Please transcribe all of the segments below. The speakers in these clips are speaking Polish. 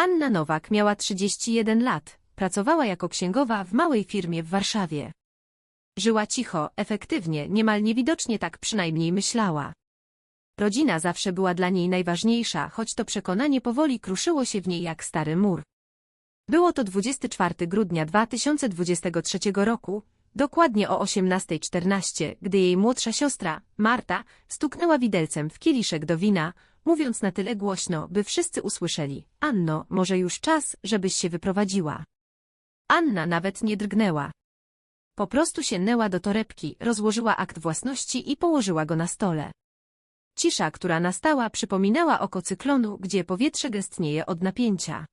Anna Nowak miała 31 lat, pracowała jako księgowa w małej firmie w Warszawie. Żyła cicho, efektywnie, niemal niewidocznie tak przynajmniej myślała. Rodzina zawsze była dla niej najważniejsza, choć to przekonanie powoli kruszyło się w niej jak stary mur. Było to 24 grudnia 2023 roku, dokładnie o 18.14, gdy jej młodsza siostra, Marta, stuknęła widelcem w kieliszek do wina, mówiąc na tyle głośno, by wszyscy usłyszeli. Anno, może już czas, żebyś się wyprowadziła. Anna nawet nie drgnęła. Po prostu sięgnęła do torebki, rozłożyła akt własności i położyła go na stole. Cisza, która nastała, przypominała oko cyklonu, gdzie powietrze gęstnieje od napięcia.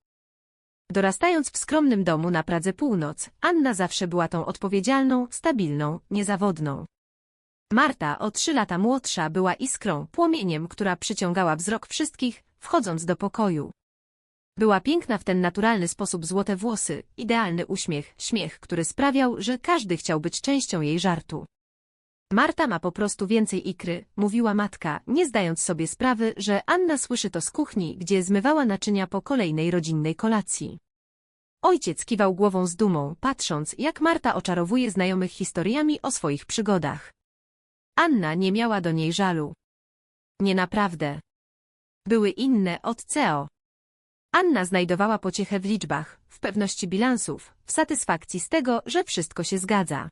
Dorastając w skromnym domu na Pradze Północ, Anna zawsze była tą odpowiedzialną, stabilną, niezawodną. Marta, o trzy lata młodsza, była iskrą, płomieniem, która przyciągała wzrok wszystkich, wchodząc do pokoju. Była piękna w ten naturalny sposób złote włosy, idealny uśmiech, śmiech, który sprawiał, że każdy chciał być częścią jej żartu. Marta ma po prostu więcej ikry, mówiła matka, nie zdając sobie sprawy, że Anna słyszy to z kuchni, gdzie zmywała naczynia po kolejnej rodzinnej kolacji. Ojciec kiwał głową z dumą, patrząc, jak Marta oczarowuje znajomych historiami o swoich przygodach. Anna nie miała do niej żalu. Nie naprawdę. Były inne od CEO. Anna znajdowała pociechę w liczbach, w pewności bilansów, w satysfakcji z tego, że wszystko się zgadza.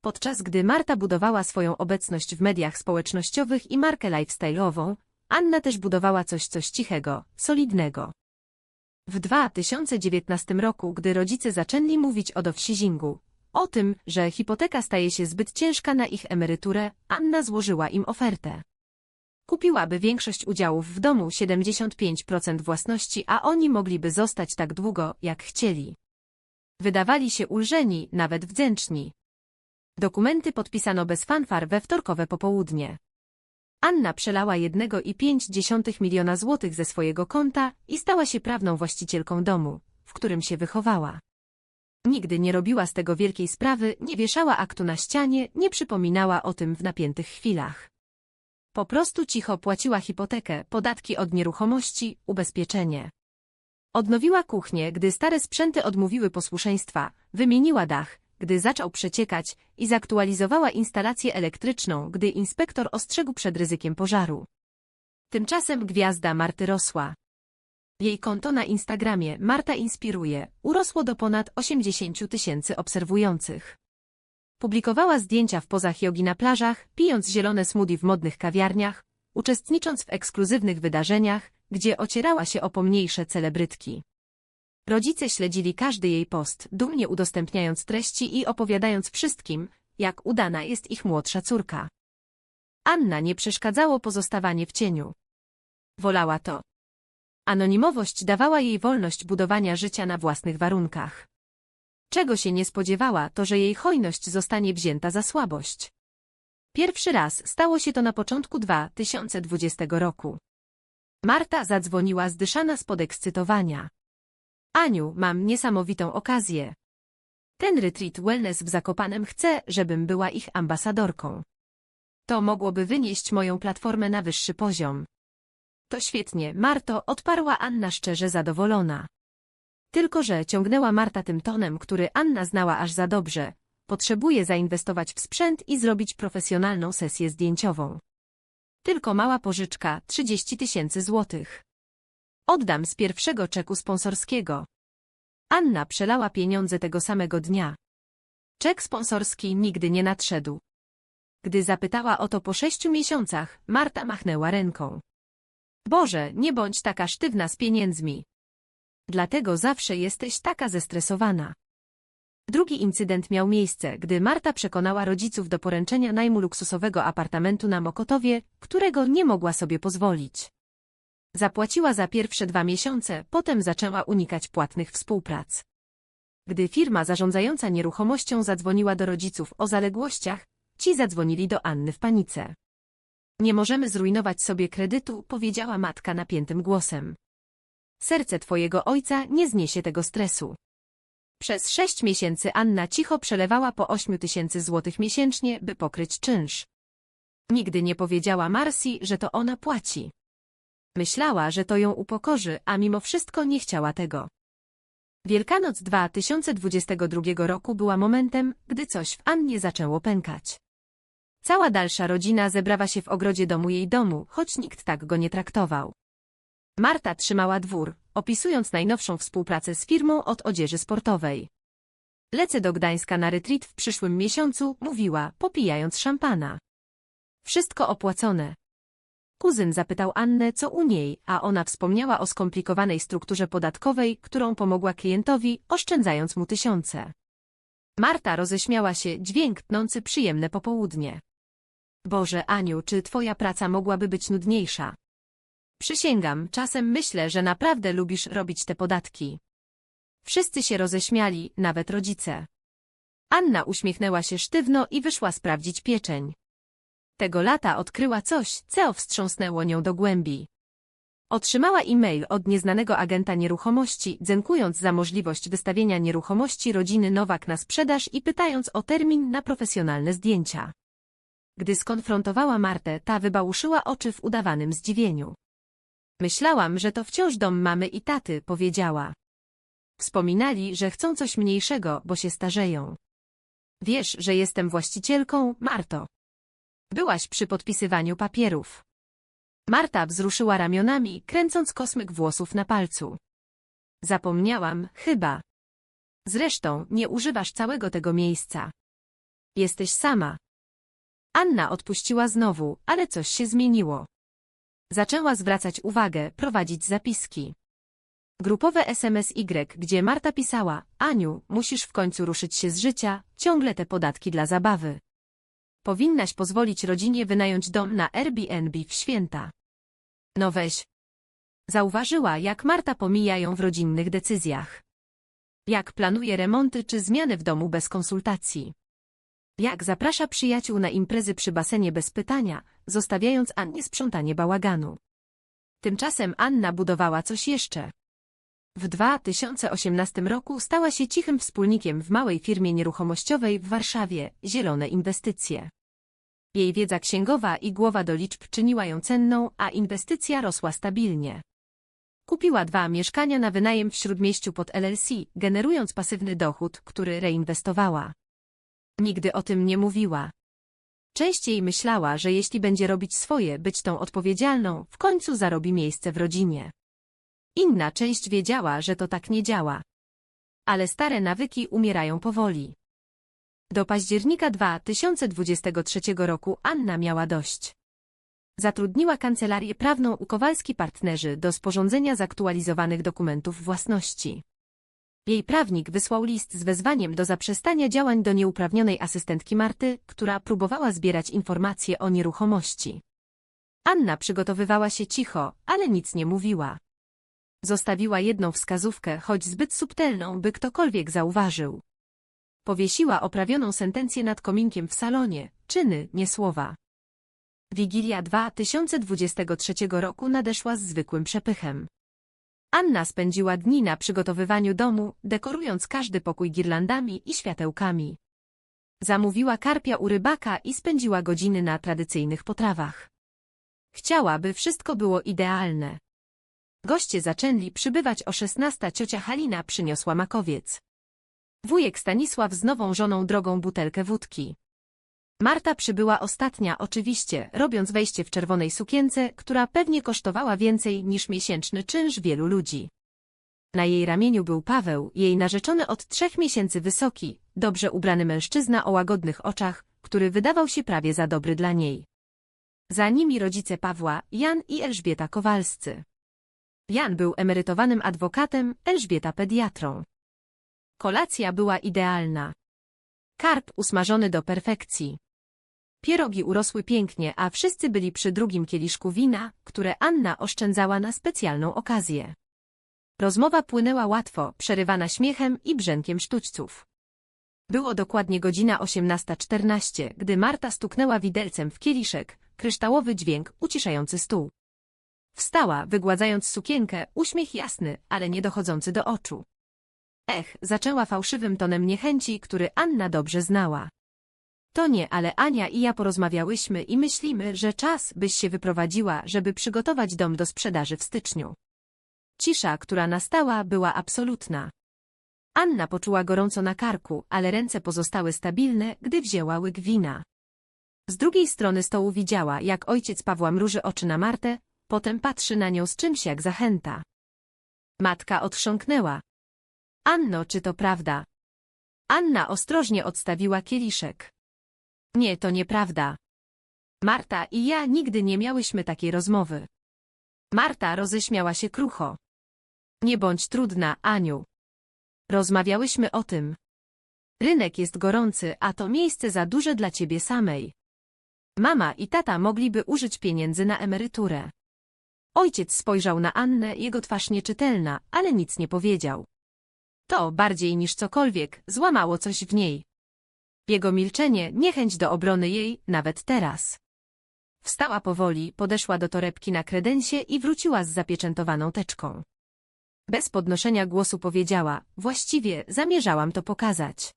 Podczas gdy Marta budowała swoją obecność w mediach społecznościowych i markę lifestyle'ową, Anna też budowała coś coś cichego, solidnego. W 2019 roku, gdy rodzice zaczęli mówić o dowsizingu, o tym, że hipoteka staje się zbyt ciężka na ich emeryturę, Anna złożyła im ofertę. Kupiłaby większość udziałów w domu 75% własności, a oni mogliby zostać tak długo, jak chcieli. Wydawali się ulżeni, nawet wdzięczni. Dokumenty podpisano bez fanfar we wtorkowe popołudnie. Anna przelała 1,5 miliona złotych ze swojego konta i stała się prawną właścicielką domu, w którym się wychowała. Nigdy nie robiła z tego wielkiej sprawy, nie wieszała aktu na ścianie, nie przypominała o tym w napiętych chwilach. Po prostu cicho płaciła hipotekę, podatki od nieruchomości, ubezpieczenie. Odnowiła kuchnię, gdy stare sprzęty odmówiły posłuszeństwa, wymieniła dach, gdy zaczął przeciekać i zaktualizowała instalację elektryczną, gdy inspektor ostrzegł przed ryzykiem pożaru. Tymczasem gwiazda Marty rosła. Jej konto na Instagramie Marta Inspiruje urosło do ponad 80 tysięcy obserwujących. Publikowała zdjęcia w pozach jogi na plażach, pijąc zielone smoothie w modnych kawiarniach, uczestnicząc w ekskluzywnych wydarzeniach, gdzie ocierała się o pomniejsze celebrytki. Rodzice śledzili każdy jej post, dumnie udostępniając treści i opowiadając wszystkim, jak udana jest ich młodsza córka. Anna nie przeszkadzało pozostawanie w cieniu. Wolała to. Anonimowość dawała jej wolność budowania życia na własnych warunkach. Czego się nie spodziewała, to że jej hojność zostanie wzięta za słabość. Pierwszy raz stało się to na początku 2020 roku. Marta zadzwoniła zdyszana z podekscytowania. Aniu, mam niesamowitą okazję. Ten retreat wellness w Zakopanem chce, żebym była ich ambasadorką. To mogłoby wynieść moją platformę na wyższy poziom. To świetnie, Marto, odparła Anna szczerze zadowolona. Tylko, że ciągnęła Marta tym tonem, który Anna znała aż za dobrze. Potrzebuje zainwestować w sprzęt i zrobić profesjonalną sesję zdjęciową. Tylko mała pożyczka, 30 tysięcy złotych. Oddam z pierwszego czeku sponsorskiego. Anna przelała pieniądze tego samego dnia. Czek sponsorski nigdy nie nadszedł. Gdy zapytała o to po sześciu miesiącach, Marta machnęła ręką. Boże, nie bądź taka sztywna z pieniędzmi. Dlatego zawsze jesteś taka zestresowana. Drugi incydent miał miejsce, gdy Marta przekonała rodziców do poręczenia najmu luksusowego apartamentu na Mokotowie, którego nie mogła sobie pozwolić. Zapłaciła za pierwsze dwa miesiące, potem zaczęła unikać płatnych współprac. Gdy firma zarządzająca nieruchomością zadzwoniła do rodziców o zaległościach, ci zadzwonili do Anny w panice. Nie możemy zrujnować sobie kredytu, powiedziała matka napiętym głosem. Serce twojego ojca nie zniesie tego stresu. Przez sześć miesięcy Anna cicho przelewała po ośmiu tysięcy złotych miesięcznie, by pokryć czynsz. Nigdy nie powiedziała Marsi, że to ona płaci. Myślała, że to ją upokorzy, a mimo wszystko nie chciała tego. Wielkanoc 2022 roku była momentem, gdy coś w Annie zaczęło pękać. Cała dalsza rodzina zebrała się w ogrodzie domu jej domu, choć nikt tak go nie traktował. Marta trzymała dwór, opisując najnowszą współpracę z firmą od odzieży sportowej. Lecę do Gdańska na retreat w przyszłym miesiącu, mówiła, popijając szampana. Wszystko opłacone. Kuzyn zapytał Annę, co u niej, a ona wspomniała o skomplikowanej strukturze podatkowej, którą pomogła klientowi, oszczędzając mu tysiące. Marta roześmiała się, dźwięk tnący przyjemne popołudnie. Boże, Aniu, czy twoja praca mogłaby być nudniejsza? Przysięgam, czasem myślę, że naprawdę lubisz robić te podatki. Wszyscy się roześmiali, nawet rodzice. Anna uśmiechnęła się sztywno i wyszła sprawdzić pieczeń. Tego lata odkryła coś, co wstrząsnęło nią do głębi. Otrzymała e-mail od nieznanego agenta nieruchomości, dziękując za możliwość wystawienia nieruchomości rodziny Nowak na sprzedaż i pytając o termin na profesjonalne zdjęcia. Gdy skonfrontowała Martę, ta wybałuszyła oczy w udawanym zdziwieniu. Myślałam, że to wciąż dom mamy i taty, powiedziała. Wspominali, że chcą coś mniejszego, bo się starzeją. Wiesz, że jestem właścicielką, Marto. Byłaś przy podpisywaniu papierów. Marta wzruszyła ramionami, kręcąc kosmyk włosów na palcu. Zapomniałam, chyba. Zresztą, nie używasz całego tego miejsca. Jesteś sama. Anna odpuściła znowu, ale coś się zmieniło. Zaczęła zwracać uwagę, prowadzić zapiski. Grupowe SMS Y, gdzie Marta pisała, Aniu, musisz w końcu ruszyć się z życia, ciągle te podatki dla zabawy. Powinnaś pozwolić rodzinie wynająć dom na Airbnb w święta. No weź. Zauważyła, jak Marta pomija ją w rodzinnych decyzjach. Jak planuje remonty czy zmiany w domu bez konsultacji. Jak zaprasza przyjaciół na imprezy przy basenie bez pytania, zostawiając Annie sprzątanie bałaganu. Tymczasem Anna budowała coś jeszcze. W 2018 roku stała się cichym wspólnikiem w małej firmie nieruchomościowej w Warszawie, Zielone Inwestycje. Jej wiedza księgowa i głowa do liczb czyniła ją cenną, a inwestycja rosła stabilnie. Kupiła dwa mieszkania na wynajem w Śródmieściu pod LLC, generując pasywny dochód, który reinwestowała. Nigdy o tym nie mówiła. Częściej myślała, że jeśli będzie robić swoje, być tą odpowiedzialną, w końcu zarobi miejsce w rodzinie. Inna część wiedziała, że to tak nie działa. Ale stare nawyki umierają powoli. Do października 2023 roku Anna miała dość. Zatrudniła kancelarię prawną u Kowalski Partnerzy do sporządzenia zaktualizowanych dokumentów własności. Jej prawnik wysłał list z wezwaniem do zaprzestania działań do nieuprawnionej asystentki Marty, która próbowała zbierać informacje o nieruchomości. Anna przygotowywała się cicho, ale nic nie mówiła. Zostawiła jedną wskazówkę, choć zbyt subtelną, by ktokolwiek zauważył. Powiesiła oprawioną sentencję nad kominkiem w salonie, czyny, nie słowa. Wigilia 2023 roku nadeszła z zwykłym przepychem. Anna spędziła dni na przygotowywaniu domu, dekorując każdy pokój girlandami i światełkami. Zamówiła karpia u rybaka i spędziła godziny na tradycyjnych potrawach. Chciała, by wszystko było idealne. Goście zaczęli przybywać o 16. Ciocia Halina przyniosła makowiec. Wujek Stanisław z nową żoną drogą butelkę wódki. Marta przybyła ostatnia oczywiście, robiąc wejście w czerwonej sukience, która pewnie kosztowała więcej niż miesięczny czynsz wielu ludzi. Na jej ramieniu był Paweł, jej narzeczony od trzech miesięcy wysoki, dobrze ubrany mężczyzna o łagodnych oczach, który wydawał się prawie za dobry dla niej. Za nimi rodzice Pawła, Jan i Elżbieta Kowalscy. Jan był emerytowanym adwokatem, Elżbieta pediatrą. Kolacja była idealna. Karp usmażony do perfekcji. Pierogi urosły pięknie, a wszyscy byli przy drugim kieliszku wina, które Anna oszczędzała na specjalną okazję. Rozmowa płynęła łatwo, przerywana śmiechem i brzękiem sztućców. Było dokładnie godzina 18.14, gdy Marta stuknęła widelcem w kieliszek, kryształowy dźwięk uciszający stół. Wstała, wygładzając sukienkę, uśmiech jasny, ale nie dochodzący do oczu. Ech, zaczęła fałszywym tonem niechęci, który Anna dobrze znała. To nie, ale Ania i ja porozmawiałyśmy i myślimy, że czas, byś się wyprowadziła, żeby przygotować dom do sprzedaży w styczniu. Cisza, która nastała, była absolutna. Anna poczuła gorąco na karku, ale ręce pozostały stabilne, gdy wzięła łyk wina. Z drugiej strony stołu widziała, jak ojciec Pawła mruży oczy na Martę, potem patrzy na nią z czymś jak zachęta. Matka otrząknęła. Anno, czy to prawda? Anna ostrożnie odstawiła kieliszek. Nie, to nieprawda. Marta i ja nigdy nie miałyśmy takiej rozmowy. Marta roześmiała się krucho. Nie bądź trudna, Aniu. Rozmawiałyśmy o tym. Rynek jest gorący, a to miejsce za duże dla ciebie samej. Mama i tata mogliby użyć pieniędzy na emeryturę. Ojciec spojrzał na Annę, jego twarz nieczytelna, ale nic nie powiedział. To, bardziej niż cokolwiek, złamało coś w niej. Jego milczenie, niechęć do obrony jej, nawet teraz. Wstała powoli, podeszła do torebki na kredensie i wróciła z zapieczętowaną teczką. Bez podnoszenia głosu powiedziała, właściwie zamierzałam to pokazać.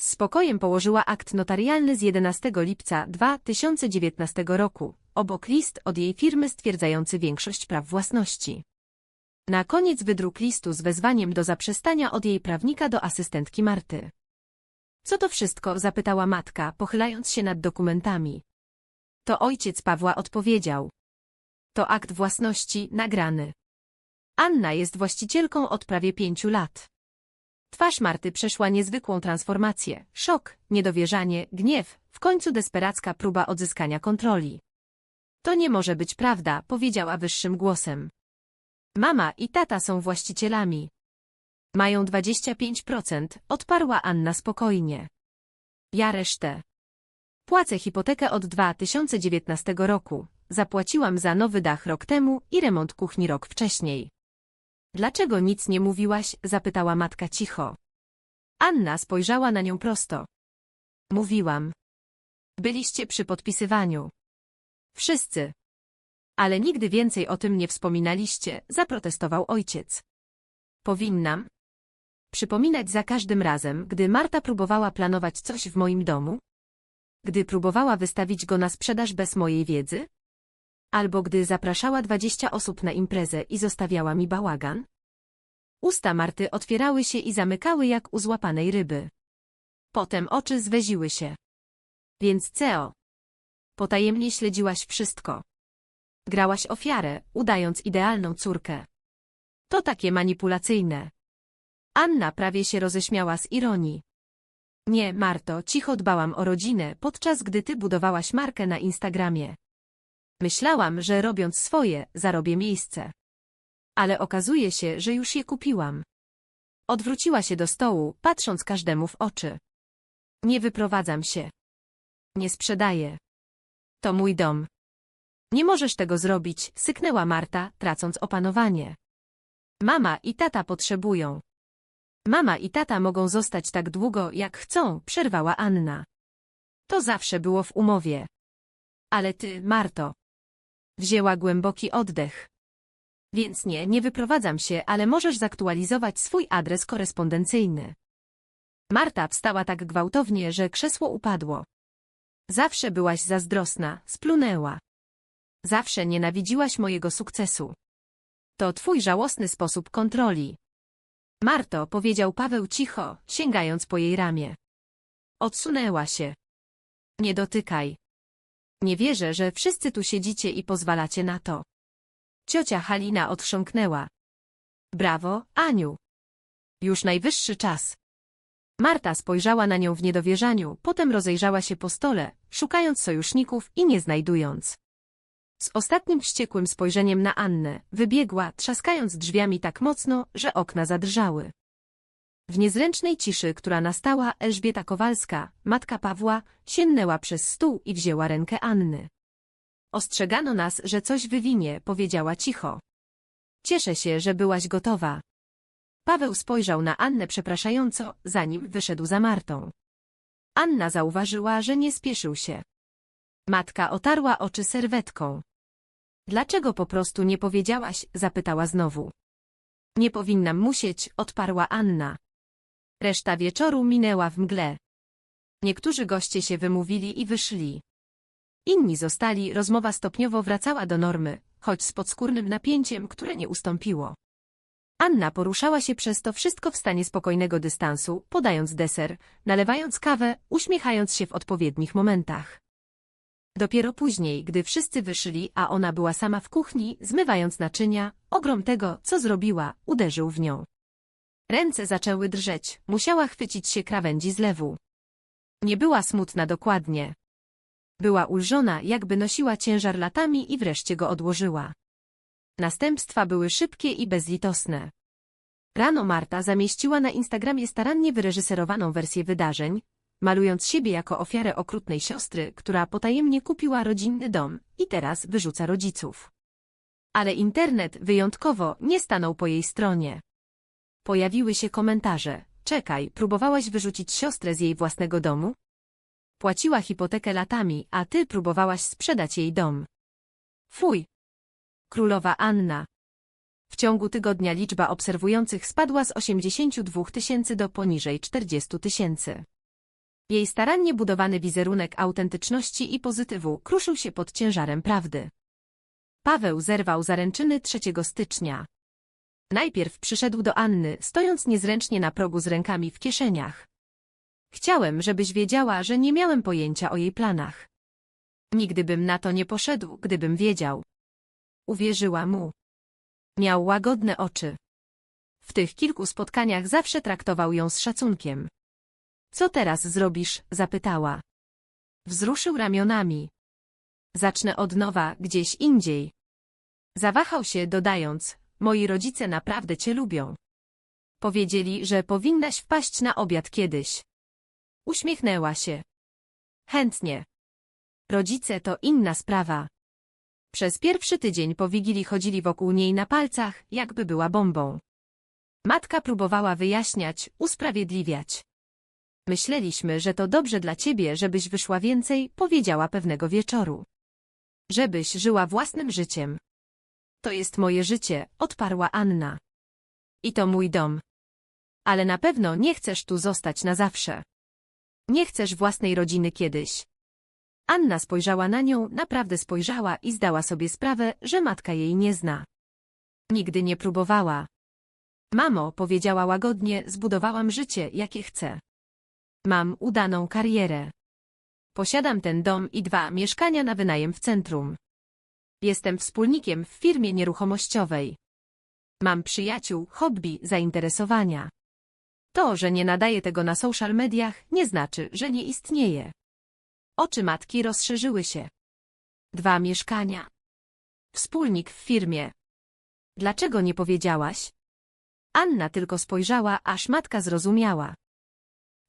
Z spokojem położyła akt notarialny z 11 lipca 2019 roku, obok list od jej firmy stwierdzający większość praw własności. Na koniec wydruk listu z wezwaniem do zaprzestania od jej prawnika do asystentki Marty. Co to wszystko? zapytała matka, pochylając się nad dokumentami. To ojciec Pawła odpowiedział. To akt własności nagrany. Anna jest właścicielką od prawie pięciu lat. Twarz Marty przeszła niezwykłą transformację, szok, niedowierzanie, gniew, w końcu desperacka próba odzyskania kontroli. To nie może być prawda, powiedziała wyższym głosem. Mama i tata są właścicielami. Mają 25%, odparła Anna spokojnie. Ja resztę. Płacę hipotekę od 2019 roku. Zapłaciłam za nowy dach rok temu i remont kuchni rok wcześniej. Dlaczego nic nie mówiłaś? zapytała matka cicho. Anna spojrzała na nią prosto. Mówiłam. Byliście przy podpisywaniu. Wszyscy. Ale nigdy więcej o tym nie wspominaliście, zaprotestował ojciec. Powinnam. Przypominać za każdym razem, gdy Marta próbowała planować coś w moim domu? Gdy próbowała wystawić go na sprzedaż bez mojej wiedzy? Albo gdy zapraszała dwadzieścia osób na imprezę i zostawiała mi bałagan? Usta Marty otwierały się i zamykały jak u złapanej ryby. Potem oczy zweziły się. Więc Ceo. Potajemnie śledziłaś wszystko. Grałaś ofiarę, udając idealną córkę. To takie manipulacyjne. Anna prawie się roześmiała z ironii. Nie, Marto, cicho dbałam o rodzinę, podczas gdy ty budowałaś markę na Instagramie. Myślałam, że robiąc swoje, zarobię miejsce. Ale okazuje się, że już je kupiłam. Odwróciła się do stołu, patrząc każdemu w oczy. Nie wyprowadzam się. Nie sprzedaję. To mój dom. Nie możesz tego zrobić, syknęła Marta, tracąc opanowanie. Mama i tata potrzebują. Mama i tata mogą zostać tak długo, jak chcą, przerwała Anna. To zawsze było w umowie. Ale ty, Marto. Wzięła głęboki oddech. Więc nie, nie wyprowadzam się, ale możesz zaktualizować swój adres korespondencyjny. Marta wstała tak gwałtownie, że krzesło upadło. Zawsze byłaś zazdrosna, splunęła. Zawsze nienawidziłaś mojego sukcesu. To twój żałosny sposób kontroli. Marto, powiedział Paweł cicho, sięgając po jej ramię. Odsunęła się. Nie dotykaj. Nie wierzę, że wszyscy tu siedzicie i pozwalacie na to. Ciocia Halina otrząknęła. Brawo, Aniu. Już najwyższy czas. Marta spojrzała na nią w niedowierzaniu, potem rozejrzała się po stole, szukając sojuszników i nie znajdując. Z ostatnim wściekłym spojrzeniem na Annę wybiegła, trzaskając drzwiami tak mocno, że okna zadrżały. W niezręcznej ciszy, która nastała, Elżbieta Kowalska, matka Pawła, sięgnęła przez stół i wzięła rękę Anny. Ostrzegano nas, że coś wywinie, powiedziała cicho. Cieszę się, że byłaś gotowa. Paweł spojrzał na Annę przepraszająco, zanim wyszedł za Martą. Anna zauważyła, że nie spieszył się. Matka otarła oczy serwetką. Dlaczego po prostu nie powiedziałaś? zapytała znowu. Nie powinnam musieć, odparła Anna. Reszta wieczoru minęła w mgle. Niektórzy goście się wymówili i wyszli. Inni zostali, rozmowa stopniowo wracała do normy, choć z podskórnym napięciem, które nie ustąpiło. Anna poruszała się przez to wszystko w stanie spokojnego dystansu, podając deser, nalewając kawę, uśmiechając się w odpowiednich momentach. Dopiero później, gdy wszyscy wyszli, a ona była sama w kuchni, zmywając naczynia, ogrom tego, co zrobiła, uderzył w nią. Ręce zaczęły drżeć, musiała chwycić się krawędzi zlewu. Nie była smutna dokładnie. Była ulżona, jakby nosiła ciężar latami i wreszcie go odłożyła. Następstwa były szybkie i bezlitosne. Rano Marta zamieściła na Instagramie starannie wyreżyserowaną wersję wydarzeń, malując siebie jako ofiarę okrutnej siostry, która potajemnie kupiła rodzinny dom i teraz wyrzuca rodziców. Ale internet wyjątkowo nie stanął po jej stronie. Pojawiły się komentarze. Czekaj, próbowałaś wyrzucić siostrę z jej własnego domu? Płaciła hipotekę latami, a ty próbowałaś sprzedać jej dom. Fuj! Królowa Anna. W ciągu tygodnia liczba obserwujących spadła z 82 tysięcy do poniżej 40 tysięcy. Jej starannie budowany wizerunek autentyczności i pozytywu kruszył się pod ciężarem prawdy. Paweł zerwał zaręczyny 3 stycznia. Najpierw przyszedł do Anny, stojąc niezręcznie na progu z rękami w kieszeniach. Chciałem, żebyś wiedziała, że nie miałem pojęcia o jej planach. Nigdy bym na to nie poszedł, gdybym wiedział. Uwierzyła mu. Miał łagodne oczy. W tych kilku spotkaniach zawsze traktował ją z szacunkiem. Co teraz zrobisz? zapytała. Wzruszył ramionami. Zacznę od nowa, gdzieś indziej. Zawahał się, dodając, moi rodzice naprawdę cię lubią. Powiedzieli, że powinnaś wpaść na obiad kiedyś. Uśmiechnęła się. Chętnie. Rodzice to inna sprawa. Przez pierwszy tydzień po Wigilii chodzili wokół niej na palcach, jakby była bombą. Matka próbowała wyjaśniać, usprawiedliwiać. Myśleliśmy, że to dobrze dla ciebie, żebyś wyszła więcej, powiedziała pewnego wieczoru. Żebyś żyła własnym życiem. To jest moje życie, odparła Anna. I to mój dom. Ale na pewno nie chcesz tu zostać na zawsze. Nie chcesz własnej rodziny kiedyś. Anna spojrzała na nią, naprawdę spojrzała i zdała sobie sprawę, że matka jej nie zna. Nigdy nie próbowała. Mamo, powiedziała łagodnie, zbudowałam życie, jakie chcę. Mam udaną karierę. Posiadam ten dom i dwa mieszkania na wynajem w centrum. Jestem wspólnikiem w firmie nieruchomościowej. Mam przyjaciół, hobby, zainteresowania. To, że nie nadaję tego na social mediach, nie znaczy, że nie istnieje. Oczy matki rozszerzyły się. Dwa mieszkania. Wspólnik w firmie. Dlaczego nie powiedziałaś? Anna tylko spojrzała, aż matka zrozumiała.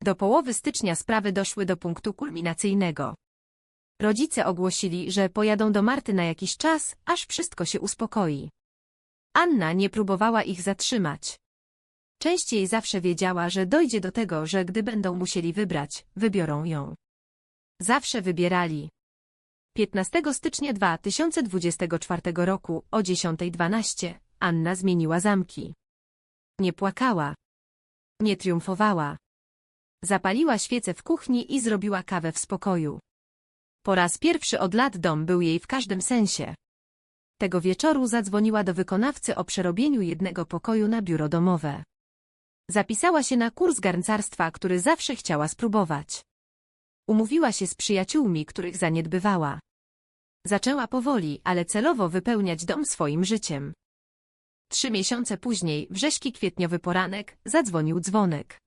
Do połowy stycznia sprawy doszły do punktu kulminacyjnego. Rodzice ogłosili, że pojadą do Marty na jakiś czas, aż wszystko się uspokoi. Anna nie próbowała ich zatrzymać. Częściej zawsze wiedziała, że dojdzie do tego, że gdy będą musieli wybrać, wybiorą ją. Zawsze wybierali. 15 stycznia 2024 roku o 10.12 Anna zmieniła zamki. Nie płakała. Nie triumfowała. Zapaliła świecę w kuchni i zrobiła kawę w spokoju. Po raz pierwszy od lat dom był jej w każdym sensie. Tego wieczoru zadzwoniła do wykonawcy o przerobieniu jednego pokoju na biuro domowe. Zapisała się na kurs garncarstwa, który zawsze chciała spróbować. Umówiła się z przyjaciółmi, których zaniedbywała. Zaczęła powoli, ale celowo wypełniać dom swoim życiem. Trzy miesiące później, wrześki kwietniowy poranek, zadzwonił dzwonek.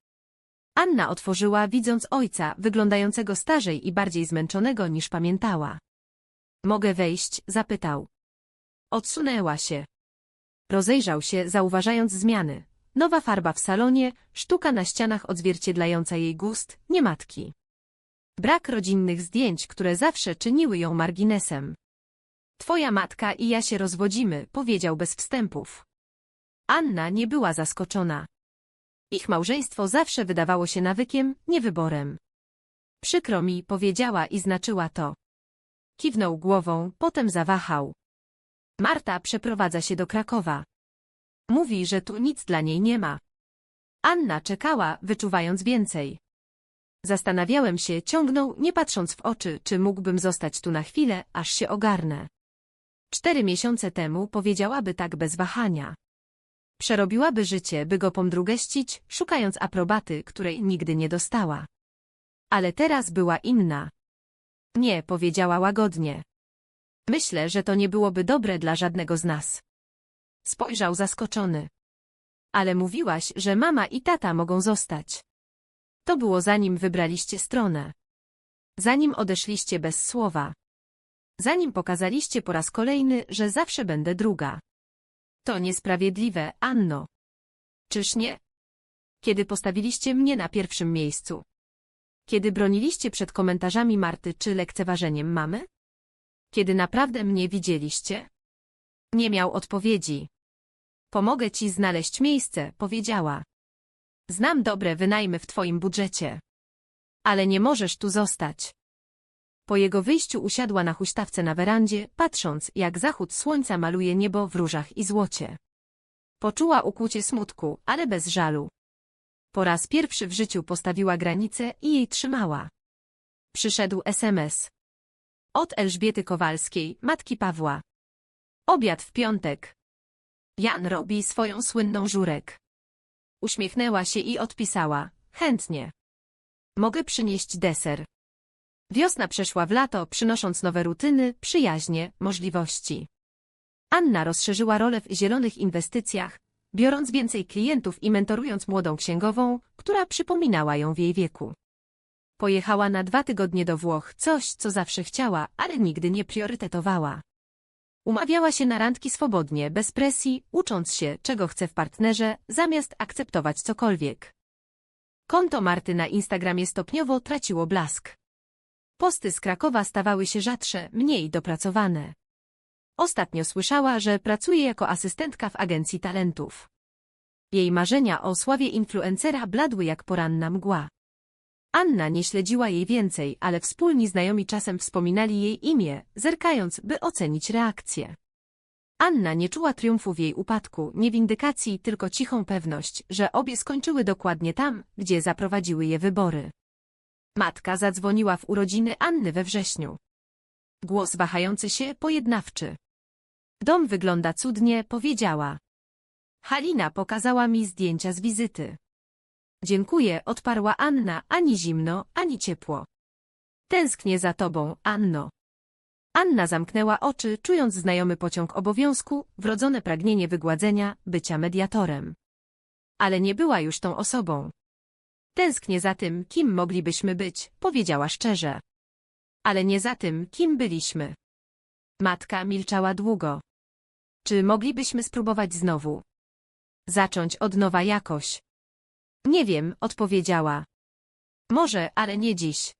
Anna otworzyła, widząc ojca, wyglądającego starzej i bardziej zmęczonego niż pamiętała. Mogę wejść? zapytał. Odsunęła się. Rozejrzał się, zauważając zmiany. Nowa farba w salonie, sztuka na ścianach odzwierciedlająca jej gust, nie matki. Brak rodzinnych zdjęć, które zawsze czyniły ją marginesem. Twoja matka i ja się rozwodzimy, powiedział bez wstępów. Anna nie była zaskoczona. Ich małżeństwo zawsze wydawało się nawykiem, nie wyborem. Przykro mi, powiedziała i znaczyła to. Kiwnął głową, potem zawahał. Marta przeprowadza się do Krakowa. Mówi, że tu nic dla niej nie ma. Anna czekała, wyczuwając więcej. Zastanawiałem się, ciągnął, nie patrząc w oczy, czy mógłbym zostać tu na chwilę, aż się ogarnę. Cztery miesiące temu powiedziałaby tak bez wahania. Przerobiłaby życie, by go pomdrugeścić, szukając aprobaty, której nigdy nie dostała. Ale teraz była inna. Nie, powiedziała łagodnie. Myślę, że to nie byłoby dobre dla żadnego z nas. Spojrzał zaskoczony. Ale mówiłaś, że mama i tata mogą zostać. To było zanim wybraliście stronę. Zanim odeszliście bez słowa. Zanim pokazaliście po raz kolejny, że zawsze będę druga. To niesprawiedliwe, Anno. Czyż nie? Kiedy postawiliście mnie na pierwszym miejscu. Kiedy broniliście przed komentarzami Marty czy lekceważeniem mamy? Kiedy naprawdę mnie widzieliście? Nie miał odpowiedzi. Pomogę ci znaleźć miejsce, powiedziała. Znam dobre wynajmy w twoim budżecie. Ale nie możesz tu zostać. Po jego wyjściu usiadła na huśtawce na werandzie, patrząc, jak zachód słońca maluje niebo w różach i złocie. Poczuła ukłucie smutku, ale bez żalu. Po raz pierwszy w życiu postawiła granicę i jej trzymała. Przyszedł SMS. Od Elżbiety Kowalskiej, matki Pawła. Obiad w piątek. Jan robi swoją słynną żurek. Uśmiechnęła się i odpisała. Chętnie. Mogę przynieść deser. Wiosna przeszła w lato, przynosząc nowe rutyny, przyjaźnie, możliwości. Anna rozszerzyła rolę w zielonych inwestycjach, biorąc więcej klientów i mentorując młodą księgową, która przypominała ją w jej wieku. Pojechała na dwa tygodnie do Włoch, coś, co zawsze chciała, ale nigdy nie priorytetowała. Umawiała się na randki swobodnie, bez presji, ucząc się, czego chce w partnerze, zamiast akceptować cokolwiek. Konto Marty na Instagramie stopniowo traciło blask. Posty z Krakowa stawały się rzadsze, mniej dopracowane. Ostatnio słyszała, że pracuje jako asystentka w agencji talentów. Jej marzenia o sławie influencera bladły jak poranna mgła. Anna nie śledziła jej więcej, ale wspólni znajomi czasem wspominali jej imię, zerkając, by ocenić reakcję. Anna nie czuła triumfu w jej upadku, nie windykacji, tylko cichą pewność, że obie skończyły dokładnie tam, gdzie zaprowadziły je wybory. Matka zadzwoniła w urodziny Anny we wrześniu. Głos wahający się, pojednawczy. Dom wygląda cudnie, powiedziała. Halina pokazała mi zdjęcia z wizyty. Dziękuję, odparła Anna, ani zimno, ani ciepło. Tęsknię za tobą, Anno. Anna zamknęła oczy, czując znajomy pociąg obowiązku, wrodzone pragnienie wygładzenia, bycia mediatorem. Ale nie była już tą osobą. Tęsknię za tym, kim moglibyśmy być, powiedziała szczerze. Ale nie za tym, kim byliśmy. Matka milczała długo. Czy moglibyśmy spróbować znowu? Zacząć od nowa jakoś. Nie wiem, odpowiedziała. Może, ale nie dziś.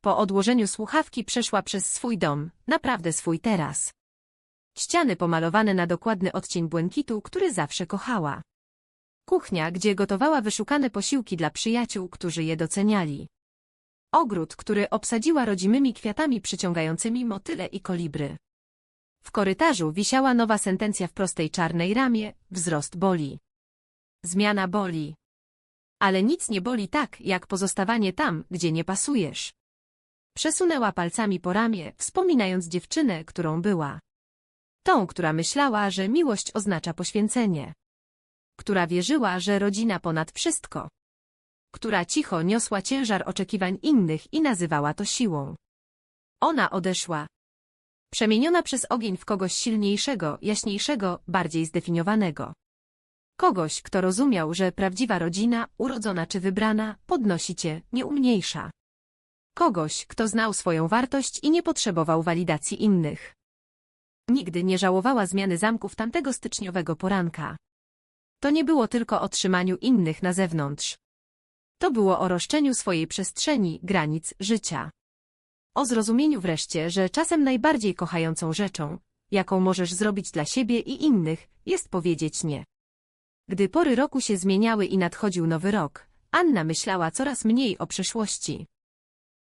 Po odłożeniu słuchawki przeszła przez swój dom, naprawdę swój teraz. Ściany pomalowane na dokładny odcień błękitu, który zawsze kochała. Kuchnia, gdzie gotowała wyszukane posiłki dla przyjaciół, którzy je doceniali. Ogród, który obsadziła rodzimymi kwiatami przyciągającymi motyle i kolibry. W korytarzu wisiała nowa sentencja w prostej czarnej ramie, wzrost boli. Zmiana boli. Ale nic nie boli tak, jak pozostawanie tam, gdzie nie pasujesz. Przesunęła palcami po ramię, wspominając dziewczynę, którą była. Tą, która myślała, że miłość oznacza poświęcenie. Która wierzyła, że rodzina ponad wszystko. Która cicho niosła ciężar oczekiwań innych i nazywała to siłą. Ona odeszła. Przemieniona przez ogień w kogoś silniejszego, jaśniejszego, bardziej zdefiniowanego. Kogoś, kto rozumiał, że prawdziwa rodzina, urodzona czy wybrana, podnosi cię, nie umniejsza. Kogoś, kto znał swoją wartość i nie potrzebował walidacji innych. Nigdy nie żałowała zmiany zamków tamtego styczniowego poranka. To nie było tylko o trzymaniu innych na zewnątrz. To było o roszczeniu swojej przestrzeni, granic, życia. O zrozumieniu wreszcie, że czasem najbardziej kochającą rzeczą, jaką możesz zrobić dla siebie i innych, jest powiedzieć nie. Gdy pory roku się zmieniały i nadchodził nowy rok, Anna myślała coraz mniej o przeszłości.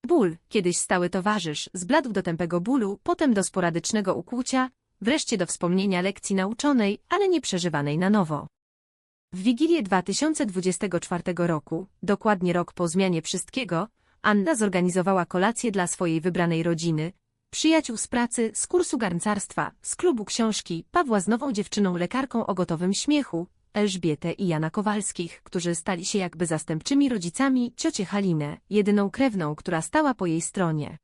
Ból, kiedyś stały towarzysz, zbladł do tępego bólu, potem do sporadycznego ukłucia, wreszcie do wspomnienia lekcji nauczonej, ale nie przeżywanej na nowo. W Wigilię 2024 roku, dokładnie rok po zmianie wszystkiego, Anna zorganizowała kolację dla swojej wybranej rodziny, przyjaciół z pracy, z kursu garncarstwa, z klubu książki, Pawła z nową dziewczyną lekarką o gotowym śmiechu, Elżbietę i Jana Kowalskich, którzy stali się jakby zastępczymi rodzicami ciocię Halinę, jedyną krewną, która stała po jej stronie.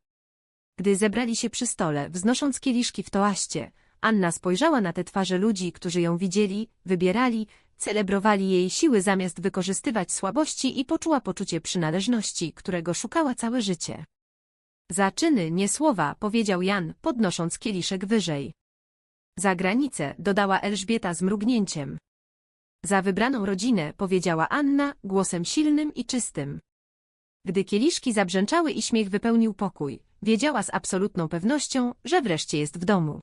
Gdy zebrali się przy stole, wznosząc kieliszki w toaście, Anna spojrzała na te twarze ludzi, którzy ją widzieli, wybierali, celebrowali jej siły zamiast wykorzystywać słabości i poczuła poczucie przynależności, którego szukała całe życie. Za czyny, nie słowa, powiedział Jan, podnosząc kieliszek wyżej. Za granicę, dodała Elżbieta z mrugnięciem. Za wybraną rodzinę, powiedziała Anna, głosem silnym i czystym. Gdy kieliszki zabrzęczały i śmiech wypełnił pokój, wiedziała z absolutną pewnością, że wreszcie jest w domu.